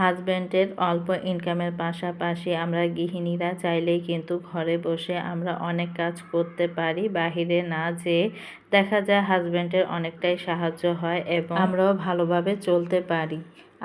হাজব্যান্ডের অল্প ইনকামের পাশাপাশি আমরা গৃহিণীরা চাইলেই কিন্তু ঘরে বসে আমরা অনেক কাজ করতে পারি। বাহিরে না যেয়ে দেখা যায় হাজব্যান্ডের অনেকটাই সাহায্য হয় এবং আমরাও ভালোভাবে চলতে পারি।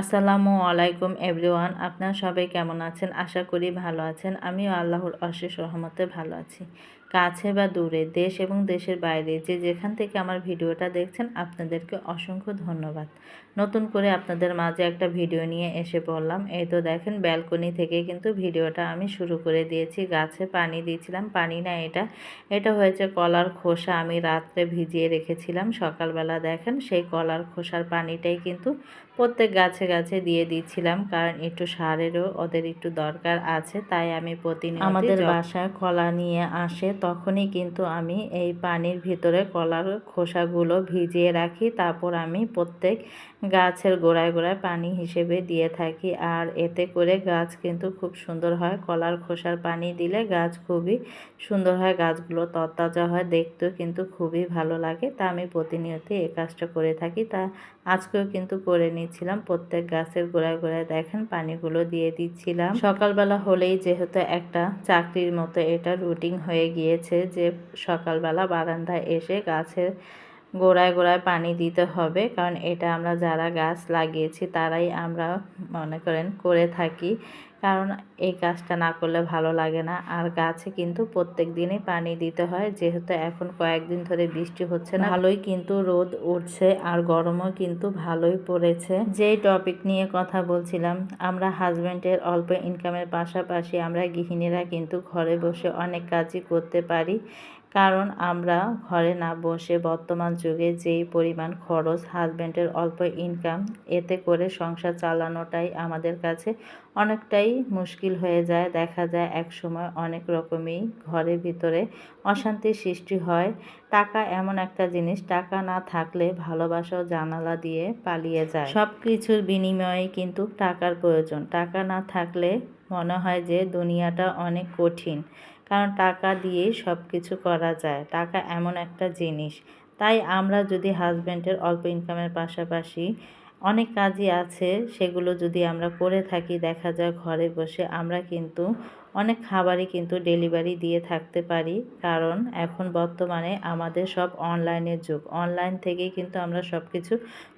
আসসালামু আলাইকুম এভরিওয়ান, আপনারা সবাই কেমন আছেন? আশা করি ভালো আছেন। আমিও আল্লাহর অশেষ রহমতে ভালো আছি। কাছে বা দূরে দেশ এবং দেশের বাইরে যে যেখান থেকে আমার ভিডিওটা দেখছেন আপনাদেরকে অসংখ্য ধন্যবাদ। নতুন করে আপনাদের মাঝে একটা ভিডিও নিয়ে এসে পড়লাম। এই তো দেখেন ব্যালকনি থেকে কিন্তু ভিডিওটা আমি শুরু করে দিয়েছি। গাছে পানি দিয়েছিলাম পানি না এটা এটা হয়েছে কলার খোসা আমি রাত্রে ভিজিয়ে রেখেছিলাম। সকালবেলা দেখেন সেই কলার খোসার পানিটাই কিন্তু প্রত্যেক গাছে গাছে দিয়ে দিচ্ছিলাম কারণ একটু সারেরও ওদের একটু দরকার আছে তাই আমি প্রতিনিয়ত আমাদের বাসায় কলা নিয়ে আসে তখনই কিন্তু আমি এই পানির ভিতরে কলার খোসাগুলো ভিজিয়ে রাখি। তারপর আমি প্রত্যেক গাছের গোড়ায় গোড়ায় পানি হিসেবে দিয়ে থাকি। আর এতে করে গাছ কিন্তু খুব সুন্দর হয়। কলার খোসার পানি দিলে গাছ খুবই সুন্দর হয়। গাছগুলো তরতাজা হয়। দেখতেও কিন্তু খুবই ভালো লাগে। তা আমি প্রতিনিয়ত এই কাজটা করে থাকি। তা আজকেও কিন্তু করে নিচ্ছিলাম প্রত্যেক গাছের গোড়ায় গোড়ায় দেখেন পানিগুলো দিয়ে দিচ্ছিলাম। সকালবেলা হলেই যেহেতু একটা চাকরির মতো এটা রুটিন হয়ে গিয়েছে যে সকালবেলা বারান্দায় এসে গাছের গোড়ায় গোড়ায় পানি দিতে হবে। কারণ এটা আমরা যারা গাছ লাগিয়েছি, তারাই আমরা মনে করেন করে থাকি। কারণ এই কাজটা না করলে ভালো লাগে না। আর গাছে কিন্তু প্রত্যেক দিনই পানি দিতে হয়। যেহেতু এখন কয়েকদিন ধরে বৃষ্টি হচ্ছে না, ভালোই কিন্তু রোদ উঠছে আর গরমও কিন্তু ভালোই পড়েছে। যেই টপিক নিয়ে কথা বলছিলাম, আমরা হাজব্যান্ডের অল্প ইনকামের পাশাপাশি আমরা গৃহিণীরা কিন্তু ঘরে বসে অনেক কাজই করতে পারি। কারণ আমরা ঘরে না বসে বর্তমান যুগে যেই পরিমাণ খরচ হাজব্যান্ডের অল্প ইনকাম এতে করে সংসার চালানোটাই আমাদের কাছে অনেকটাই মুশকিল হয়ে যায়। দেখা যায় এক সময় অনেক রকমই ঘরের ভিতরে অশান্তির সৃষ্টি হয়। টাকা এমন একটা জিনিস, টাকা না থাকলে ভালোবাসাও জানালা দিয়ে পালিয়ে যায়। সব কিছুর বিনিময়ে কিন্তু টাকার প্রয়োজন। টাকা না থাকলে মনে হয় যে দুনিয়াটা অনেক কঠিন। কারণ টাকা দিয়েই সব কিছু করা যায়। টাকা এমন একটা জিনিস। তাই আমরা যদি হাজব্যান্ডের অল্প ইনকামের পাশাপাশি অনেক কাজই আছে, সেগুলো যদি আমরা করে থাকি, দেখা যায় ঘরে বসে আমরা কিন্তু অনেক খাবারই কিন্তু ডেলিভারি দিয়ে থাকতে পারি। কারণ এখন বর্তমানে আমাদের সব অনলাইনের যুগ। অনলাইন থেকেই কিন্তু আমরা সব কিছু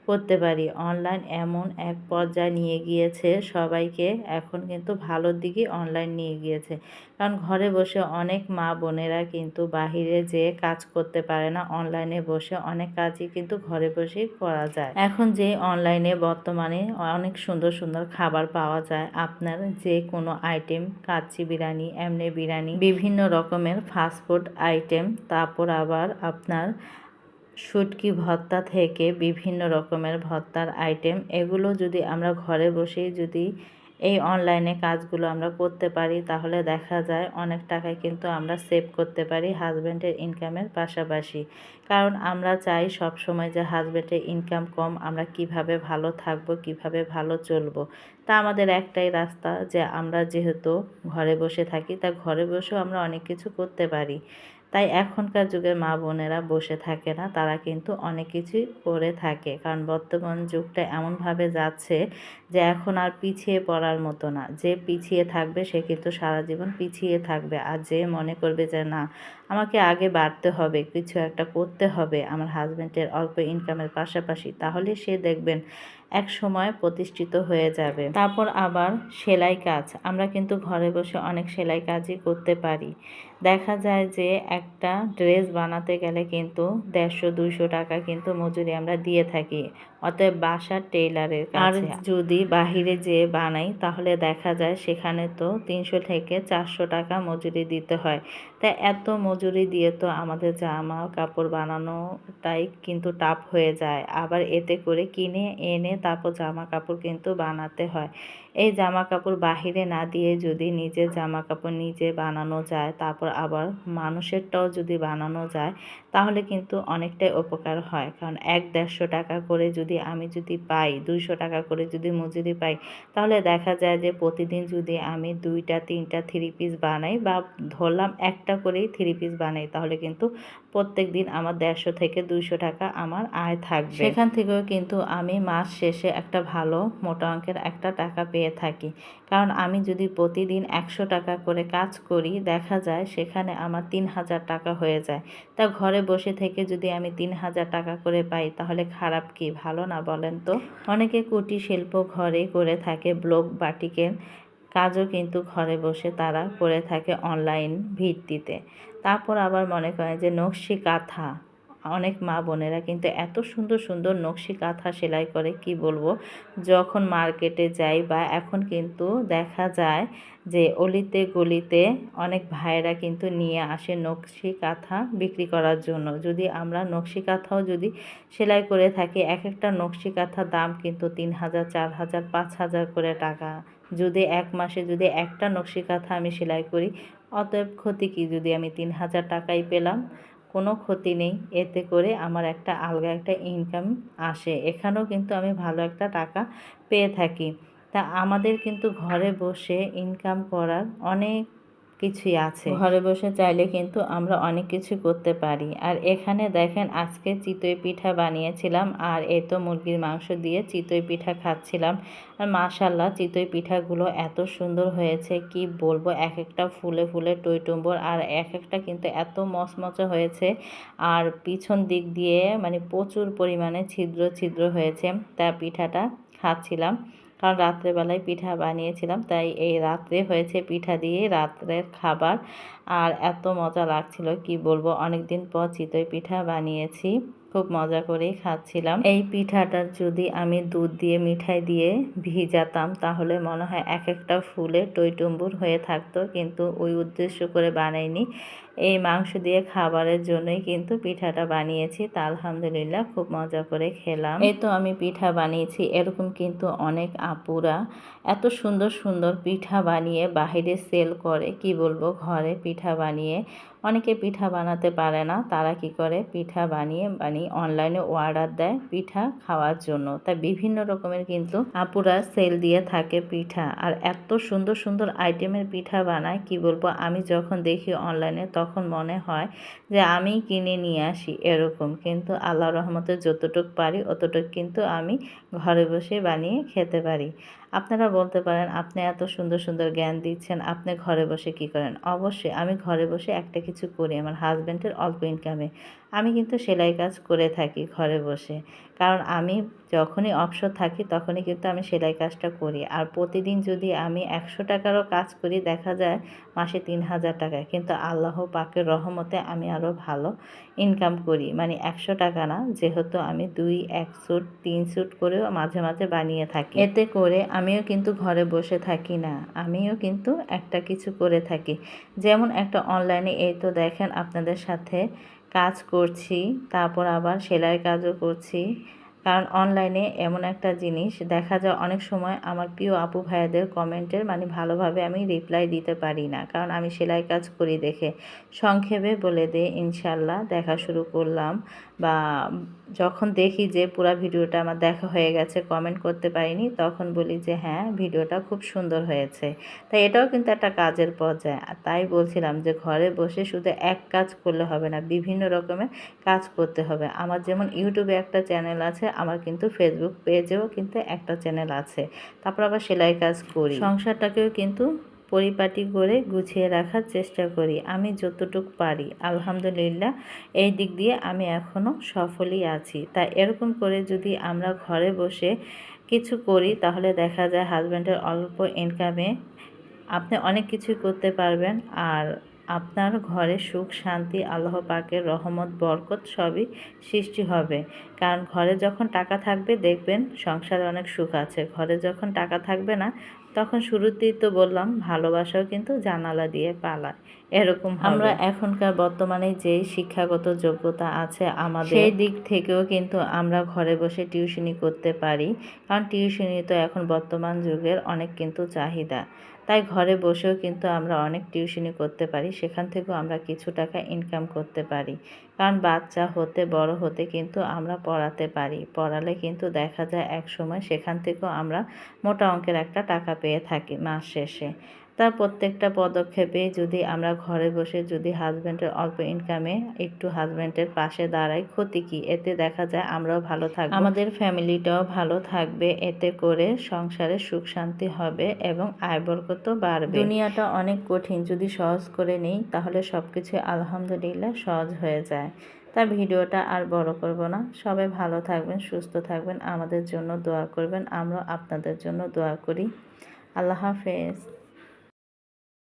করতে পারি। অনলাইন এমন এক পর্যায়ে নিয়ে গিয়েছে সবাইকে এখন কিন্তু ভালোর দিকে অনলাইন নিয়ে গিয়েছে। কারণ ঘরে বসে অনেক মা বোনেরা কিন্তু বাহিরে যেয়ে কাজ করতে পারে না, অনলাইনে বসে অনেক কাজই কিন্তু ঘরে বসেই করা যায়। এখন যে অনলাইনে বর্তমানে অনেক সুন্দর সুন্দর খাবার পাওয়া যায়, আপনার যে কোনো আইটেম, কাচ্চি বিরিয়ানি, এমনি বিরিয়ানি, বিভিন্ন রকমের ফাস্টফুড আইটেম তারপর আবার আপনার শুটকি ভর্তা থেকে বিভিন্ন রকমের ভর্তার আইটেম। এগুলো যদি আমরা ঘরে বসেই যদি এই অনলাইনে কাজগুলো আমরা করতে পারি, তাহলে দেখা যায় অনেক টাকায় কিন্তু আমরা সেভ করতে পারি হাজব্যান্ডের ইনকামের পাশাপাশি। কারণ আমরা চাই সব সময় যে হাজব্যান্ডের ইনকাম কম, আমরা কীভাবে ভালো থাকব, কীভাবে ভালো চলবো। তা আমাদের একটাই রাস্তা যে আমরা যেহেতু ঘরে বসে থাকি, তা ঘরে বসেও আমরা অনেক কিছু করতে পারি। তাই এখনকার যুগের মা বোনেরা বসে থাকে না, তারা কিন্তু অনেক কিছুই করে থাকে। কারণ বর্তমান যুগটা এমনভাবে যাচ্ছে যে এখন আর পিছিয়ে পড়ার মতো না। যে পিছিয়ে থাকবে, সে কিন্তু সারা জীবন পিছিয়ে থাকবে। আর যে মনে করবে যে, না, আমাকে আগে বাড়তে হবে, কিছু একটা করতে হবে, আমার হাজব্যান্ডের অল্প ইনকামের পাশাপাশি, তাহলে সে দেখবেন এক সময় প্রতিষ্ঠিত হয়ে যাবে। তারপর আবার সেলাই কাজ। আমরা কিন্তু ঘরে বসে অনেক সেলাই কাজই করতে পারি। দেখা যায় যে, একটা ড্রেস বানাতে গেলে কিন্তু দেড়শো দুইশো টাকা কিন্তু মজুরি আমরা দিয়ে থাকি, অতএব বাসার টেইলারের আর যদি বাহিরে যেয়ে বানাই, তাহলে দেখা যায় সেখানে তো তিনশো থেকে চারশো টাকা মজুরি দিতে হয়। তা এত মজুরি দিয়ে তো আমাদের জামা কাপড় বানানোটাই কিন্তু টাফ হয়ে যায়। আবার এতে করে কিনে এনে তারপর জামা কাপড় কিন্তু বানাতে হয়। এই জামা কাপড় বাহিরে না দিয়ে যদি নিজের জামা কাপড় নিজে বানানো যায়, তারপর আবার মানুষেরটাও যদি বানানো যায়, তাহলে কিন্তু অনেকটাই উপকার হয়। কারণ এক দেড়শো টাকা করে যদি আমি যদি পাই, দুইশো টাকা করে যদি মজুরি পাই, তাহলে দেখা যায় যে প্রতিদিন যদি আমি দুইটা, তিনটা থ্রি পিস বানাই বা ধরলাম একটা করেই থ্রি পিস বানাই, তাহলে কিন্তু প্রত্যেক দিন আমার দেড়শো থেকে দুইশো টাকা আমার আয় থাকবে। সেখান থেকেও কিন্তু আমি মাস শেষে একটা ভালো মোটা অঙ্কের একটা টাকা পেয়ে থাকি। কারণ আমি যদি প্রতিদিন একশো টাকা করে কাজ করি, দেখা যায় সেখানে আমার তিন হাজার টাকা হয়ে যায়। তা ঘরে বসে থেকে যদি আমি তিন হাজার টাকা করে পাই, তাহলে খারাপ কি? ভালো না বলেন তো? অনেকে কুটির শিল্প ঘরে করে থাকে, ব্লক বাটিকের কাজও কিন্তু ঘরে বসে তারা করে থাকে অনলাইন ভিত্তিতে। তারপর আবার মনে করেন যে নকশি কাঁথা অনেক মা বোনেরা কিন্তু এত সুন্দর সুন্দর নকশি কাঁথা সেলাই করে, কি বলব? যখন মার্কেটে যাই বা এখন কিন্তু দেখা যায় যে অলিতে গলিতে অনেক ভাইয়েরা কিন্তু নিয়ে আসে নকশি কাঁথা বিক্রি করার জন্য। যদি আমরা নকশি কাঁথাও যদি সেলাই করে থাকি এক একটা নকশি কাঁথা দাম কিন্তু তিন হাজার, চার হাজার, পাঁচ হাজার করে টাকা। যদি এক মাসে যদি একটা নকশি কাঁথা আমি সেলাই করি, অতএব ক্ষতি কি? যদি আমি তিন হাজার টাকাই পেলাম কোনো ক্ষতি নেই। এতে করে আমার একটা আলগা একটা ইনকাম আসে। এখানেও কিন্তু আমি ভালো একটা টাকা পেয়ে থাকি। তা আমাদের কিন্তু ঘরে বসে ইনকাম করার অনেক কিছুই আছে। ঘরে বসে চাইলে কিন্তু আমরা অনেক কিছু করতে পারি। আর এখানে দেখেন, আজকে চিতই পিঠা বানিয়েছিলাম, আর এ তো মুরগির মাংস দিয়ে চিতই পিঠা খাচ্ছিলাম। আর মাশাল্লাহ চিতই পিঠাগুলো এত সুন্দর হয়েছে, কি বলব, এক একটা ফুলে ফুলে টইটুম্বর আর এক একটা কিন্তু এত মচমচে হয়েছে। আর পিছন দিক দিয়ে মানে প্রচুর পরিমাণে ছিদ্র ছিদ্র হয়েছে, তা পিঠাটা খাচ্ছিলাম। কারণ রাত্রেবেলায় পিঠা বানিয়েছিলাম, তাই এই রাত্রে হয়েছে পিঠা দিয়ে রাত্রের খাবার। আর এত মজা লাগছিল, কি বলব? অনেক দিন পর চিতই পিঠা বানিয়েছি। খুব মজা করেই খাচ্ছিলাম। এই পিঠাটার যদি আমি দুধ দিয়ে, মিঠাই দিয়ে ভিজাতাম, তাহলে মনে হয় এক একটা ফুলে টইটুম্বুর হয়ে থাকতো, কিন্তু ওই উদ্দেশ্য করে বানাইনি। এই মাংস দিয়ে খাবারের জন্যই কিন্তু পিঠাটা বানিয়েছি, তা আলহামদুলিল্লাহ খুব মজা করে খেলাম। এই তো আমি পিঠা বানিয়েছি, এরকম কিন্তু অনেক আপুরা এত সুন্দর সুন্দর পিঠা বানিয়ে বাহিরে সেল করে, কি বলব, ঘরে পিঠা বানিয়ে। অনেকে পিঠা বানাতে পারে না, তারা কি করে? পিঠা বানিয়ে বানিয়ে অনলাইনে অর্ডার দেয় পিঠা খাওয়ার জন্য। তাই বিভিন্ন রকমের কিন্তু আপুরা সেল দিয়ে থাকে পিঠা। আর এত সুন্দর সুন্দর আইটেমের পিঠা বানায়, কি বলব? আমি যখন দেখি অনলাইনে তখন মনে হয় যে আমি কিনে নিয়ে আসি এরকম। কিন্তু আল্লাহ রহমতে যতটুক পারি, অতটুক কিন্তু আমি ঘরে বসে বানিয়ে খেতে পারি। আপনারা বলতে পারেন, আপনি এত সুন্দর সুন্দর জ্ঞান দিচ্ছেন, আপনি ঘরে বসে কি করেন? অবশ্যই আমি ঘরে বসে একটা কিছু করি, আমার হাজব্যান্ডের অল্প ইনকামে আমি কিন্তু সেলাই কাজ করে থাকি ঘরে বসে। কারণ আমি যখনই অবসর থাকি, তখনই কিন্তু আমি সেলাই কাজটা করি। আর প্রতিদিন যদি আমি একশো টাকারও কাজ করি, দেখা যায় মাসে তিন হাজার টাকায় কিন্তু আল্লাহ পাকের রহমতে আমি আরও ভালো ইনকাম করি। মানে একশো টাকা না, যেহেতু আমি দুই, এক স্যুট তিন স্যুট করেও মাঝে মাঝে বানিয়ে থাকি। এতে করে আমিও কিন্তু ঘরে বসে থাকি না, আমিও কিন্তু একটা কিছু করে থাকি। যেমন একটা অনলাইনে এই তো দেখেন আপনাদের সাথে কাজ করছি তারপর আবার সেলাই কাজও করছি। কারণ অনলাইনে এমন একটা জিনিস দেখা যায় অনেক সময় আমার প্রিয় আপু ভাইয়াদের কমেন্টের মানে ভালোভাবে আমি রিপ্লাই দিতে পারি না। কারণ আমি সেলাই কাজ করি দেখে সংক্ষেপে বলে দে ইনশাল্লাহ দেখা শুরু করলাম। বা যখন দেখি যে পুরো ভিডিওটা আমার দেখা হয়ে গেছে কমেন্ট করতে পারিনি, তখন বলি যে হ্যাঁ ভিডিওটা খুব সুন্দর হয়েছে। তাই এটাও কিন্তু একটা কাজের পর্যায়ে। তাই বলছিলাম যে ঘরে বসে শুধু এক কাজ করলে হবে না, বিভিন্ন রকমের কাজ করতে হবে। আমার যেমন ইউটিউবে একটা চ্যানেল আছে আমার কিন্তু ফেসবুক পেজেও কিন্তু একটা চ্যানেল আছে। তারপর আবার সেলাই কাজ করি। সংসারটাকেও কিন্তু পরিপাটি করে গুছিয়ে রাখার চেষ্টা করি। আমি যতটুকু পারি। আলহামদুলিল্লাহ, এই দিক দিয়ে আমি এখনও সফলই আছি। তাই এরকম করে যদি আমরা ঘরে বসে কিছু করি, তাহলে দেখা যায় হাজব্যান্ডের অল্প ইনকামে আপনি অনেক কিছুই করতে পারবেন। আর আপনার ঘরে সুখ শান্তি আল্লাহ পাকের রহমত বরকত সবই সৃষ্টি হবে। কারণ ঘরে যখন টাকা থাকবে দেখবেন সংসারে অনেক সুখ আছে। ঘরে যখন টাকা থাকবে না তখন শুরুতেই তো বললাম ভালোবাসাও কিন্তু জানালা দিয়ে পালায়। এরকম আমরা এখনকার বর্তমানে যে শিক্ষাগত যোগ্যতা আছে আমাদের সেই দিক থেকেও কিন্তু আমরা ঘরে বসে টিউশনি করতে পারি। কারণ টিউশনি তো এখন বর্তমান যুগের অনেক কিন্তু চাহিদা। তাই ঘরে বসেও কিন্তু আমরা অনেক টিউশনি করতে পারি, সেখান থেকেও আমরা কিছু টাকা ইনকাম করতে পারি। কারণ বাচ্চা হতে, বড় হতে কিন্তু আমরা পড়াতে পারি। পড়ালে কিন্তু দেখা যায় এক সময় সেখান থেকেও আমরা মোটা অঙ্কের একটা টাকা পেয়ে থাকি মাস শেষে। তার প্রত্যেকটা পদক্ষেপে যদি আমরা ঘরে বসে যদি হাজব্যান্ডের অল্প ইনকামে একটু হাজব্যান্ডের পাশে দাঁড়াই, ক্ষতি কি? এতে দেখা যায় আমরাও ভালো থাকব। আমাদের ফ্যামিলিটাও ভালো থাকবে। এতে করে সংসারে সুখ শান্তি হবে এবং আয় বরকত বাড়বে। দুনিয়াটা অনেক কঠিন। যদি সহজ করে নিই, তাহলে সব কিছু আলহামদুলিল্লাহ সহজ হয়ে যায়। তা ভিডিওটা আর বড় করব না। সবাই ভালো থাকবেন, সুস্থ থাকবেন। আমাদের জন্য দোয়া করবেন। আমরাও আপনাদের জন্য দোয়া করি। আল্লাহ হাফেজ।